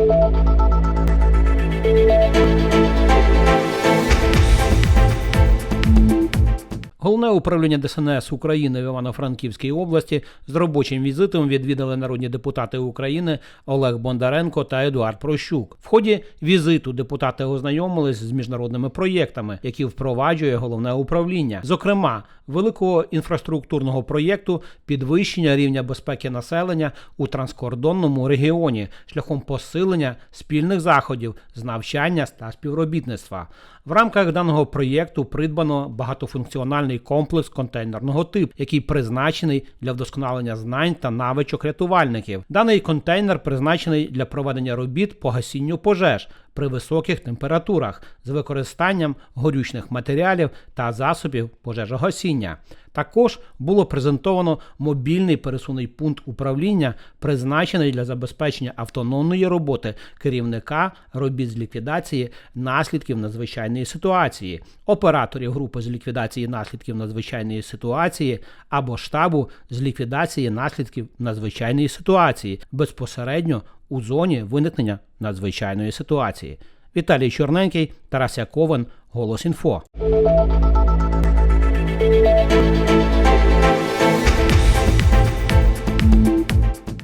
Música Головне управління ДСНС України в Івано-Франківській області з робочим візитом відвідали народні депутати України Олег Бондаренко та Едуард Прощук. В ході візиту депутати ознайомились з міжнародними проєктами, які впроваджує головне управління, зокрема великого інфраструктурного проєкту підвищення рівня безпеки населення у транскордонному регіоні шляхом посилення спільних заходів з навчання та співробітництва. В рамках даного проєкту придбано багатофункціональний комплекс контейнерного типу, який призначений для вдосконалення знань та навичок рятувальників. Даний контейнер призначений для проведення робіт по гасінню пожеж при високих температурах з використанням горючних матеріалів та засобів пожежогасіння. Також було презентовано мобільний пересувний пункт управління, призначений для забезпечення автономної роботи керівника робіт з ліквідації наслідків надзвичайної ситуації, операторів групи з ліквідації наслідків надзвичайної ситуації або штабу з ліквідації наслідків надзвичайної ситуації безпосередньо у зоні виникнення надзвичайної ситуації. Віталій Чорненький, Тарас Яковин, Голос Інфо.